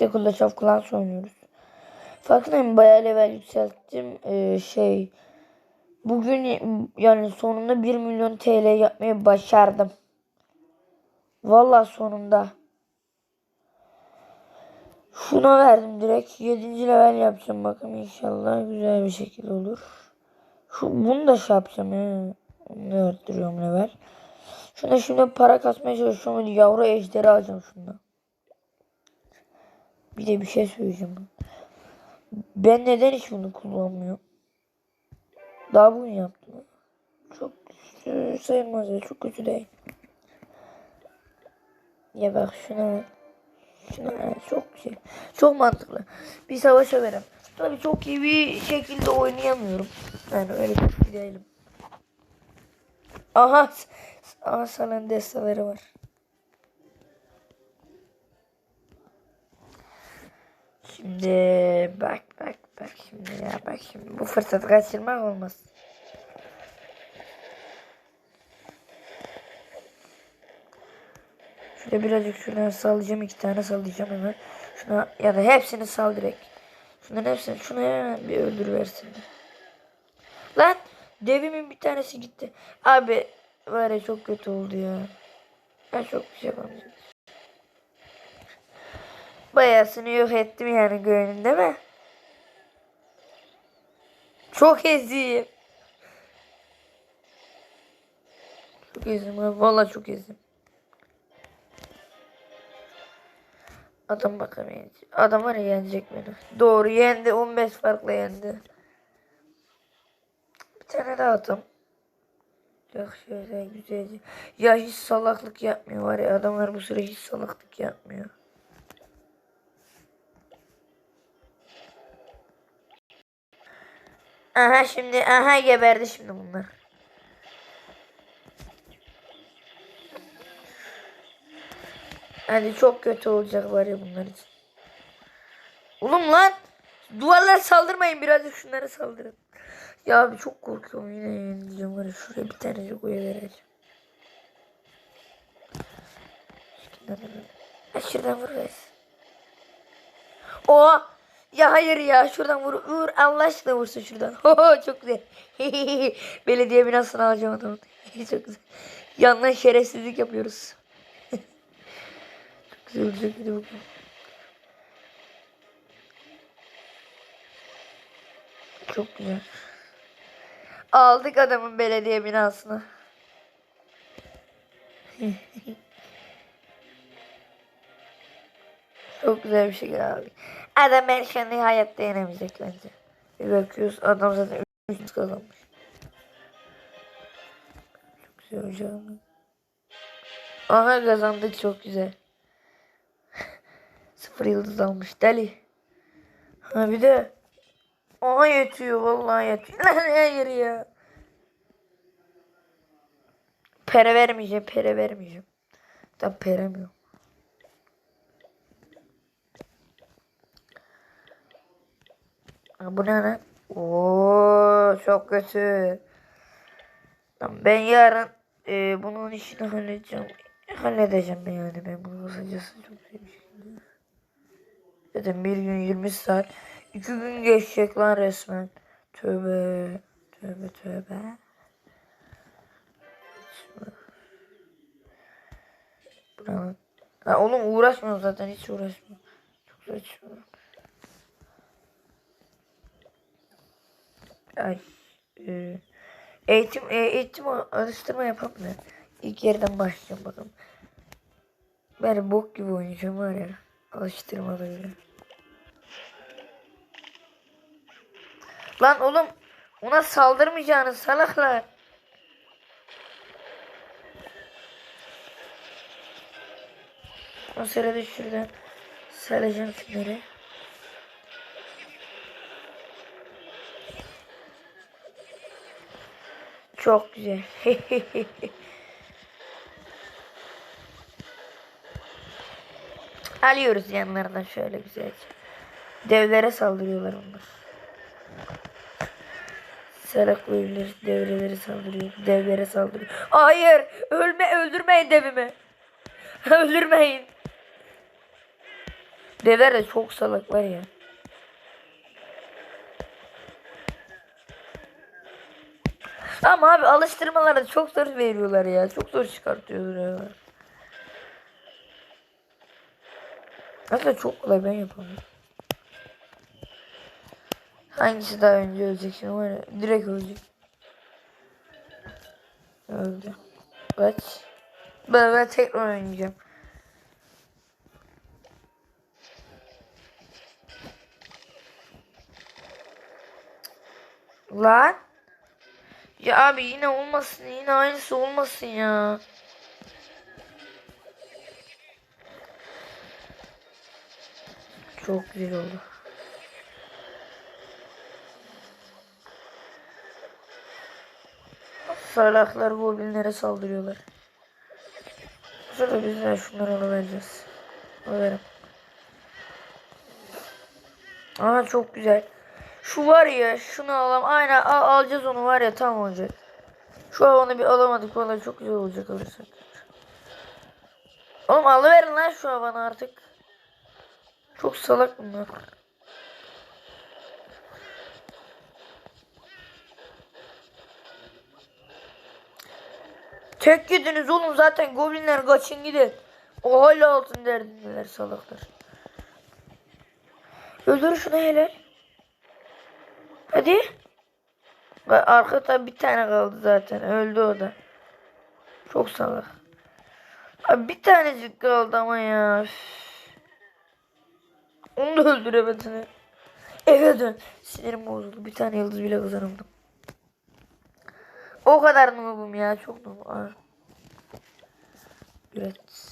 de Clash of Clans oynuyoruz. Farkındayım bayağı level yükselttim. Ee, şey bugün yani sonunda 1 milyon TL yapmayı başardım. Vallahi sonunda. Şuna verdim direkt. 7. level yapacağım bakın inşallah güzel bir şekilde olur. Şu bunu da şey yapacağım ya. Ne arttırıyorum level. Şuna şimdi para kasmaya çalışıyorum. Yavru ejderi alacağım şundan. Bir de bir şey söyleyeceğim. Ben neden hiç bunu kullanmıyorum? Daha bugün yaptım. Çok sayılmaz ya. Çok kötü değil. Ya bak şuna şuna çok şey. Çok mantıklı. Bir savaşa verem. Tabii çok iyi bir şekilde oynayamıyorum. Yani öyle çok iyi değilim. Aha. Aha sana destaları var. Şimdi bak bak bak şimdi ya bak şimdi bu fırsatı kaçırmak olmaz. Şöyle birazcık şuna sallayacağım iki tane sallayacağım hemen. Şuna ya da hepsini sal direkt. Şunların hepsini şuna hemen bir öldür versin. Lan devimin bir tanesi gitti. Abi var ya çok kötü oldu ya. Ben çok şey yapamayacağım. Bayasını yok ettim yani göğünün değil mi? Çok eziyim. Çok ezdim abi. Valla çok ezdim. Adam bakalım. Adam var ya yenecek beni. Doğru yendi. 15 farkla yendi. Bir tane daha atam. Yok şöyle güzelce. Ya hiç salaklık yapmıyor var ya. Adamlar bu sıra hiç salaklık yapmıyor. Aha şimdi aha geberdi şimdi bunlar. Hadi çok kötü olacak var ya bunlar için. Oğlum lan duvarlar saldırmayın birazcık şunlara saldırın. Ya abi çok korkuyorum yine yenileceğim var ya şuraya bir tane koya vereceğim. Şuradan vur reis. Oha ya hayır ya şuradan vur vur Allah aşkına vursun şuradan. Ho çok güzel. Belediye binasını alacağım adamın. çok güzel. Yandan şerefsizlik yapıyoruz. çok güzel olacak hadi bakalım. Çok güzel. Aldık adamın belediye binasını. Çok güzel bir şey abi. Adam Erşen'i hayatta yenemeyecek bence. Bir bakıyoruz adam zaten 3 kazanmış. Çok güzel hocam. Aha kazandık çok güzel. Sıfır yıldız almış deli. Ha bir de. Aha yetiyor vallahi yetiyor. Lan hayır ya. Pere vermeyeceğim pere vermeyeceğim. Tam peremiyorum. Bu ne lan? Oo çok kötü. Lan Ben yarın e, bunun işini halledeceğim. Halledeceğim yani ben bunu kısacası çok şekilde. Zaten bir gün 20 saat. iki gün geçecek lan resmen. Tövbe. Tövbe tövbe. Bravo. Ha, oğlum uğraşmıyorum zaten hiç uğraşmıyorum. Çok saçma. Ay. E, eğitim e, eğitim alıştırma yapalım da. İlk yerden başlayacağım bakalım. Ben bok gibi oynayacağım var ya. Alıştırmalarıyla. Lan oğlum ona saldırmayacağınız salaklar. O sırada şuradan saracağım. Çok güzel. Alıyoruz yanlardan şöyle güzelce. Devlere saldırıyorlar onlar. Salak oyunları devrelere saldırıyor. Devlere saldırıyor. Hayır! Ölme öldürmeyin devimi. öldürmeyin. Devler de çok salak var ya. Ama abi alıştırmalarda çok zor veriyorlar ya. Çok zor çıkartıyorlar. Aslında çok kolay ben yapamıyorum. Hangisi daha önce ölecek şimdi var direkt ölecek. Öldü. Kaç. Ben tekrar oynayacağım. Lan. Ya abi yine olmasın yine aynısı olmasın ya. Çok güzel oldu. Salaklar goblinlere saldırıyorlar. Bu sırada biz de şunları alıvereceğiz. Alıverim. Aha çok güzel. Şu var ya şunu alalım. Aynen al, alacağız onu var ya tam olacak. Şu havanı bir alamadık vallahi çok güzel olacak alırsak. Oğlum alıverin lan şu havanı artık. Çok salak bunlar. Tek yediniz oğlum zaten goblinler kaçın gidin. O hala altın derdindeler salaklar. Öldür şunu helal. Hadi. Arkada bir tane kaldı zaten. Öldü o da. Çok salak. Abi bir tanecik kaldı ama ya. Onu da öldüremedin. Eve dön. Sinirim bozuldu. Bir tane yıldız bile kazanamadım. O kadar noobum ya. Çok noob. Aa. Evet. Evet.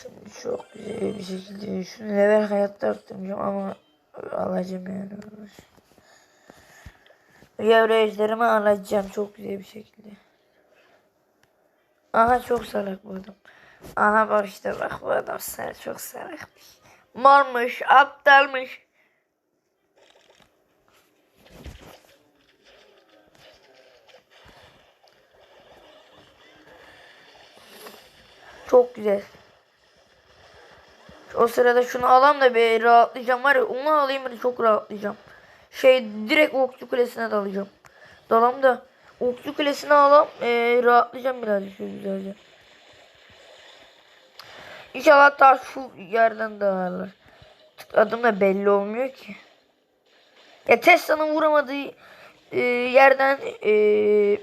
Şimdi çok güzel bir şekilde şunu level hayatta arttırmayacağım ama alacağım yani. Yavru ejderimi alacağım çok güzel bir şekilde. Aha çok salak bu adam. Aha bak işte bak bu adam sana çok salakmış. Mormuş, aptalmış. Çok güzel. O sırada şunu alam da bir rahatlayacağım var ya onu alayım ben çok rahatlayacağım. Şey direkt okçu kulesine dalacağım. Dalam da okçu kulesine alam ee, rahatlayacağım birazcık güzelce. İnşallah daha şu yerden dağılır. Adım da belli olmuyor ki. Ya Tesla'nın vuramadığı e, yerden e,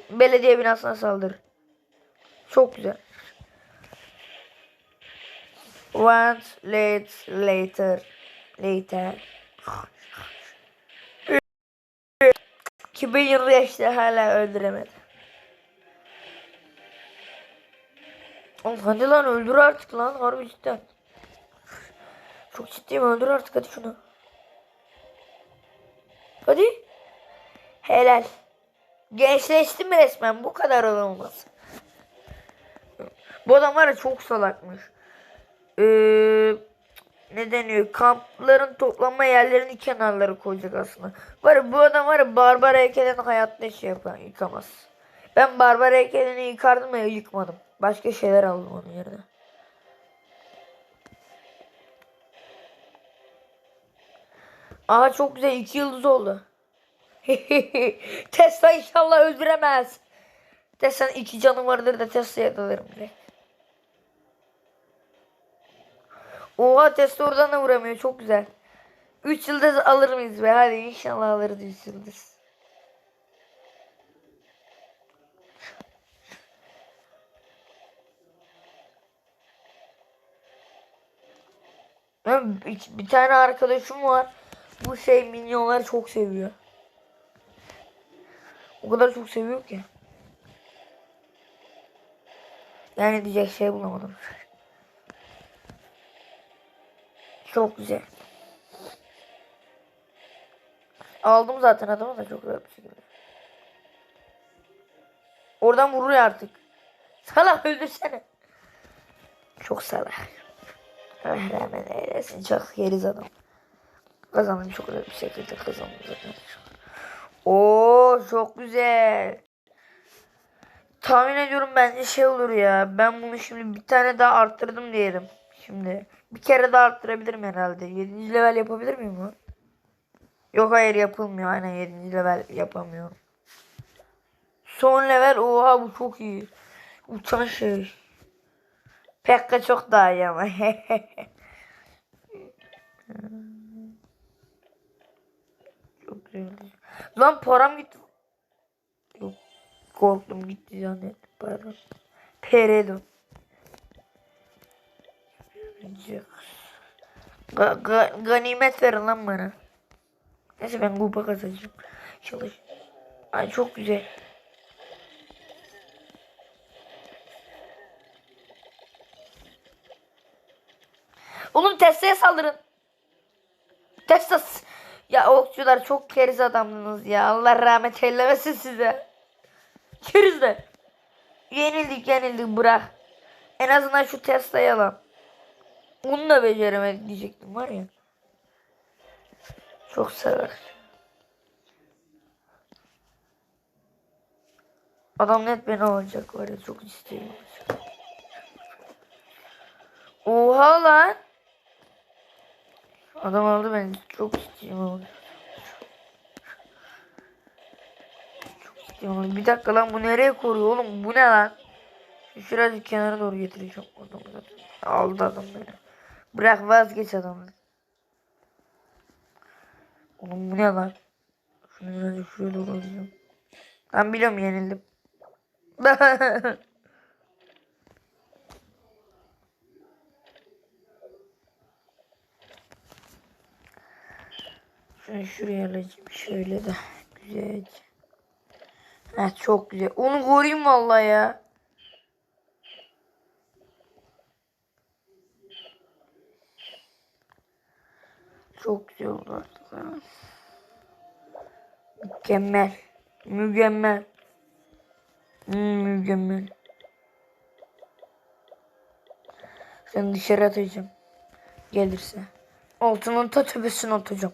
belediye binasına saldır. Çok güzel. Once late later later. 2025'te hala öldüremedi. Oğlum hadi lan öldür artık lan harbi cidden. Çok ciddiyim öldür artık hadi şunu. Hadi. Helal. Gençleştim resmen bu kadar olmaz. Bu adam var ya çok salakmış. Ee, ne deniyor? Kampların toplanma yerlerinin kenarları koyacak aslında. Var ya, bu adam var ya barbar heykelini hayatta şey yapan yıkamaz. Ben barbar heykelini yıkardım ya yıkmadım. Başka şeyler aldım onun yerine. Aha çok güzel iki yıldız oldu. Tesla inşallah öldüremez. Tesla'nın iki canı vardır da Tesla'ya dalarım direkt. Oha Tesla oradan da vuramıyor çok güzel. 3 yıldız alır mıyız be hadi inşallah alırız 3 yıldız. Bir tane arkadaşım var. Bu şey minyonları çok seviyor. O kadar çok seviyor ki. Yani diyecek şey bulamadım. Çok güzel. Aldım zaten adamı da çok rahat bir şekilde. Oradan vuruyor artık. Salak öldürsene. Çok salak. Allah rahmet eylesin. Çok yeriz adam. Kazandım çok güzel bir şekilde kazandım zaten. Oo çok güzel. tahmin ediyorum bence şey olur ya. Ben bunu şimdi bir tane daha arttırdım diyelim. Şimdi bir kere daha arttırabilirim herhalde. 7. level yapabilir miyim bu? Yok hayır yapılmıyor. Aynen 7. level yapamıyorum. Son level oha bu çok iyi. Uçan şey. Pekka çok daha iyi ama. çok güzel. Lan param gitti. Yok. Korktum gitti zannettim. Pardon. Peredon. Ga ga ganimet verin lan bana. Neyse ben kupa kazanacağım. Çalış. Ay çok güzel. Oğlum Tesla'ya saldırın. Tesla. Ya okçular çok keriz adamdınız ya. Allah rahmet eylemesin size. Kerizler. Yenildik yenildik bırak. En azından şu Tesla'yı alalım. Onu da beceremedik diyecektim var ya. Çok sever. Adam net beni alacak var ya çok istiyorum. Oha lan. Adam aldı beni çok istiyorum ama. Çok istiyorum ama. Bir dakika lan bu nereye koruyor oğlum bu ne lan? Şuracık kenara doğru getireceğim adamı zaten. Aldı adam beni. Bırak vazgeç adamı. Oğlum bu ne lan? Şunu birazcık şuraya doğru alacağım. Ben biliyorum yenildim. Şunu şuraya alacağım. Şöyle de güzelce. Ha çok güzel. Onu koruyayım vallahi ya. Çok güzel oldu artık. ha. Mükemmel. Mükemmel. Hmm, mükemmel. Sen dışarı atacağım. Gelirse. Altının ta tepesine atacağım.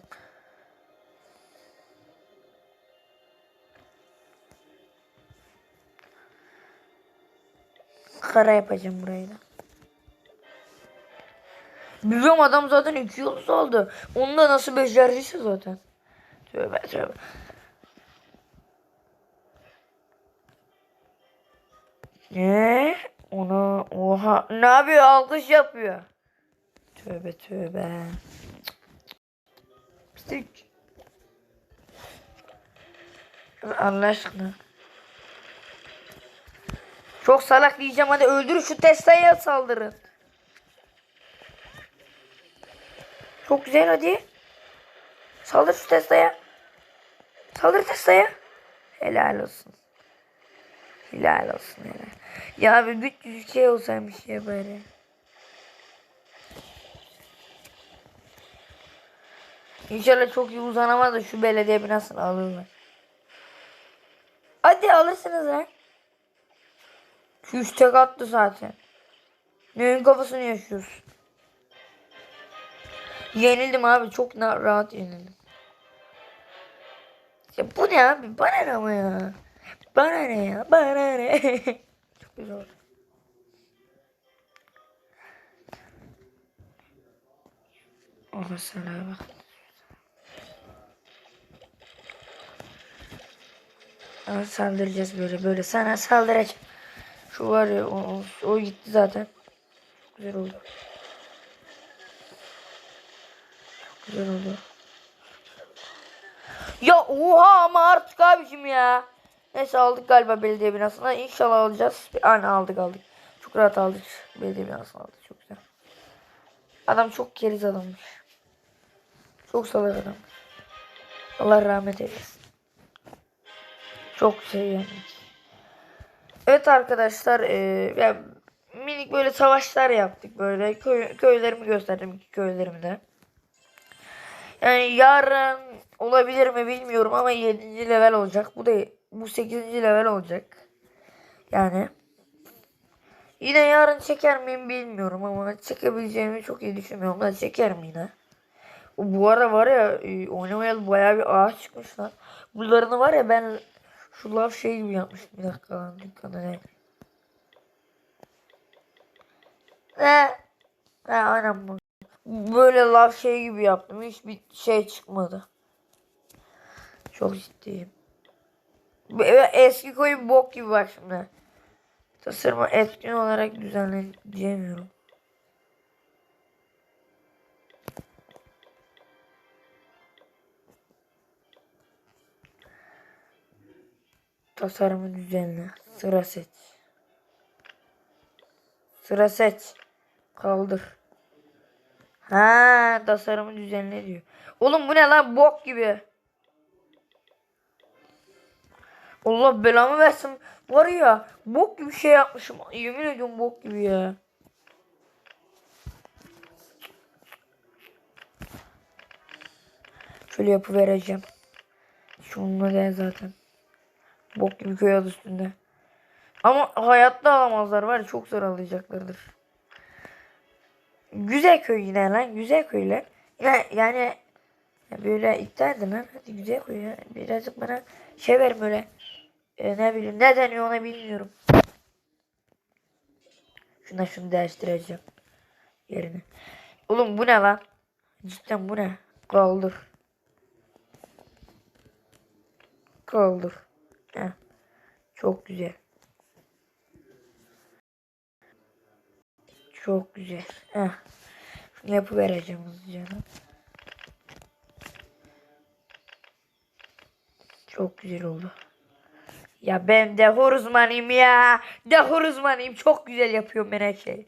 Kara yapacağım burayı da. Biliyorum adam zaten iki yıldız aldı. Onu da nasıl becerdiyse zaten. Tövbe tövbe. Ne? Ona oha. Ne yapıyor? Alkış yapıyor. Tövbe tövbe. Pislik. Allah aşkına. Çok salak diyeceğim hadi öldür şu Tesla'ya saldırın. Çok güzel hadi. Saldır şu Tesla'ya. Saldır Tesla'ya. Helal olsun. Helal olsun helal. Ya bir güç şey olsaymış ya böyle. İnşallah çok iyi uzanamaz da şu belediye binasını alırlar. Hadi alırsınız lan. Şu üç tek attı zaten. Neyin kafasını yaşıyorsun? Yenildim abi. Çok rahat yenildim. Ya bu ne abi? Bana ne ama ya? Bana ne ya? Bana ne? Çok güzel oldu. Oha sana bak. Saldıracağız böyle böyle. Sana saldıracağım. Şu var ya o, o, gitti zaten. Güzel oldu. Çok güzel oldu. Ya oha ama artık abicim ya. Neyse aldık galiba belediye binasına. İnşallah alacağız. Aynen aldık aldık. Çok rahat aldık. Belediye binasını aldık. Çok güzel. Adam çok keriz adammış. Çok salak adam. Allah rahmet eylesin. Çok şey yani. Evet arkadaşlar e, ya minik böyle savaşlar yaptık böyle köy, köylerimi gösterdim köylerimi de. Yarın olabilir mi bilmiyorum ama 7. level olacak. Bu da bu 8. level olacak. Yani yine yarın çeker miyim bilmiyorum ama çekebileceğimi çok iyi düşünmüyorum da çekerim yine. Bu ara var ya e, oynamayalı bayağı bir ağaç çıkmış lan. Bunlarını var ya ben Şu laf şey gibi yapmıştım bir dakika lan dükkanda ne? Ne? He aynen bu. Böyle laf şey gibi yaptım. Hiçbir şey çıkmadı. Çok ciddiyim. Eski koyun bok gibi bak şimdi. Tasarımı etkin olarak düzenleyemiyorum. Tasarımı düzenle. Sıra seç. Sıra seç. Kaldır. Ha, tasarımı düzenle diyor. Oğlum bu ne lan bok gibi. Allah belamı versin. Var ya bok gibi şey yapmışım. Yemin ediyorum bok gibi ya. Şöyle yapı vereceğim. Şununla gel zaten. Bok gibi köy adı üstünde. Ama hayatta alamazlar var ya çok zor alacaklardır. Güzel köy yine lan güzel köyler. Ya, yani ya böyle iddia edin lan. Hadi güzel köy ya. Birazcık bana şey verin böyle. E, ne bileyim ne deniyor onu bilmiyorum. Şuna şunu değiştireceğim. Yerine. Oğlum bu ne lan? Cidden bu ne? Kaldır. Kaldır. Heh. Çok güzel. Çok güzel. Heh. Şunu yapı vereceğim hızlıca. Çok güzel oldu. Ya ben dekor uzmanıyım ya. Dekor uzmanıyım. Çok güzel yapıyorum ben her şeyi.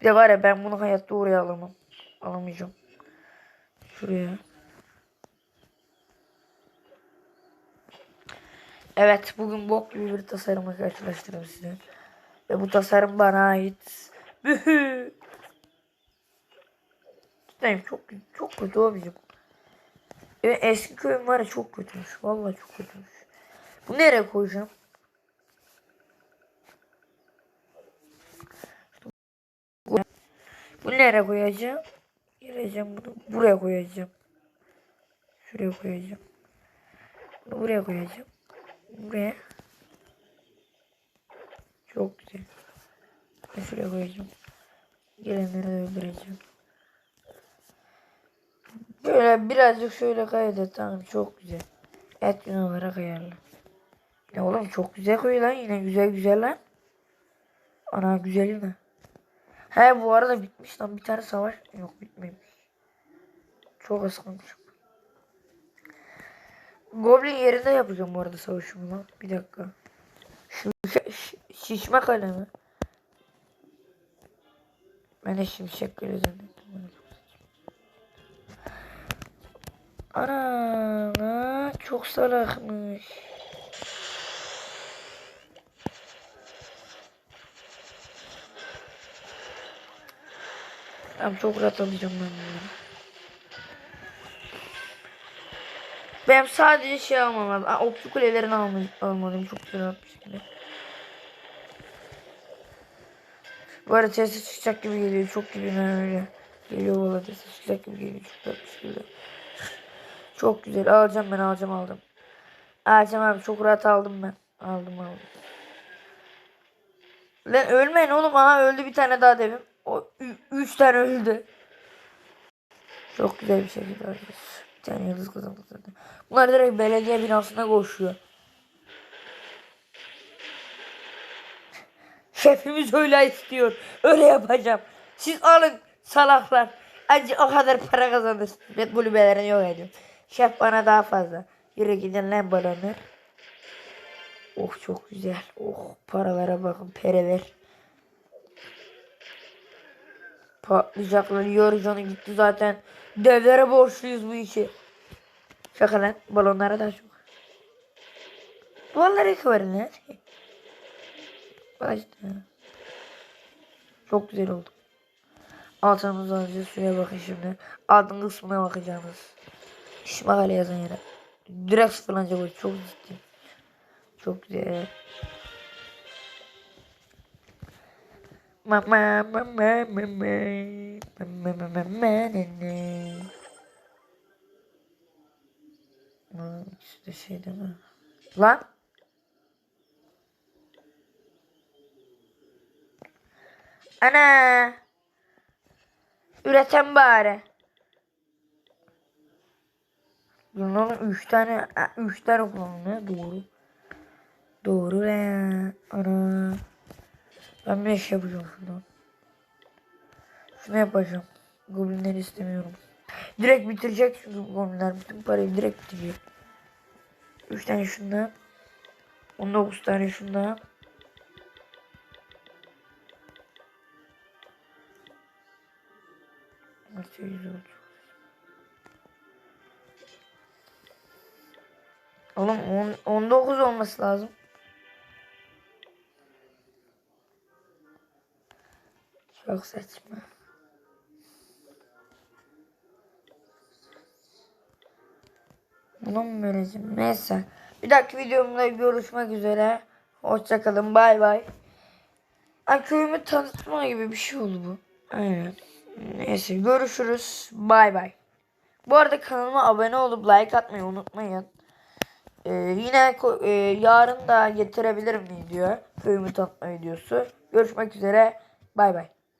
Bir de var ya ben bunu hayatta oraya alamam. Alamayacağım. Şuraya. Evet bugün bok gibi bir tasarımla karşılaştırdım size. Ve bu tasarım bana ait. Bühü. Cidden çok çok kötü abicim. Eski köyüm var ya çok kötüymüş. Vallahi çok kötüymüş. Bu nereye koyacağım? Bu nereye koyacağım? Gireceğim bunu buraya koyacağım. Şuraya koyacağım. Bunu buraya koyacağım. Buraya. Çok güzel. Ben şuraya koyacağım. Gelenleri öldüreceğim. Böyle birazcık şöyle kaydet tamam çok güzel. Et gün olarak ayarla. Ya oğlum çok güzel koy lan yine güzel güzel lan. Ana güzeli mi? He bu arada bitmiş lan bir tane savaş. Yok bitmemiş. Çok az. Goblin yerinde yapacağım bu arada savaşımı lan. Bir dakika. Şu şi- şişme kalemi. Ben de şimşek kale zannettim. Ana çok salakmış. Tamam çok rahat alacağım ben bunu. Ben sadece şey almam lazım. Aa, okçu kulelerini almalıyım, almalıyım. Çok güzel yapmış gibi. Bu arada sesi çıkacak gibi geliyor. Çok gibi öyle. Geliyor valla sesi çıkacak gibi geliyor. Çok gibi. Çok güzel. Alacağım ben alacağım aldım. Alacağım abi çok rahat aldım ben. Aldım aldım. Lan ölmeyin oğlum. Aha öldü bir tane daha devim. O üç tane öldü. Çok güzel bir şekilde arkadaşlar. Bir tane yıldız kazandık zaten. Bunlar direkt belediye binasına koşuyor. Şefimiz öyle istiyor. Öyle yapacağım. Siz alın salaklar. Acı o kadar para kazanırsınız. Ben kulübelerini yok ediyorum. Şef bana daha fazla. Yürü gidin lan balonlar. Oh çok güzel. Oh paralara bakın pereler. Patlayacaklar. Yorucanı gitti zaten. Devlere borçluyuz bu işi. Şaka lan. Balonlara da çok. Duvarları yıkıverin lan. Başta. Çok güzel oldu. Altınımızı alacağız. Şuraya bakın şimdi. Altın kısmına bakacağınız. Şimale yazan yere. Direkt sıfırlanacak bu. Çok ciddi. Çok güzel. Mama mama mama mama mama mama İşte şey değil mi? Lan. Ana. Üreten bari. Bunların üç tane, ha, üç tane kullanılıyor. Doğru. Doğru ya. Ana. Ben bir şey yapacağım şuradan. Şunu yapacağım. Goblinleri istemiyorum. Direkt bitirecek çünkü goblinler bütün parayı direkt bitiriyor. 3 tane şundan. 19 tane şundan. Oldu? Oğlum on- 19 olması lazım. Çok saçma. Bunu mu vereceğim? Neyse. Bir dahaki videomda görüşmek üzere. Hoşçakalın. Bay bay. Ay köyümü tanıtma gibi bir şey oldu bu. Aynen. Neyse görüşürüz. Bay bay. Bu arada kanalıma abone olup like atmayı unutmayın. Ee, yine e, yarın da getirebilirim video. Köyümü tanıtma videosu. Görüşmek üzere. Bay bay.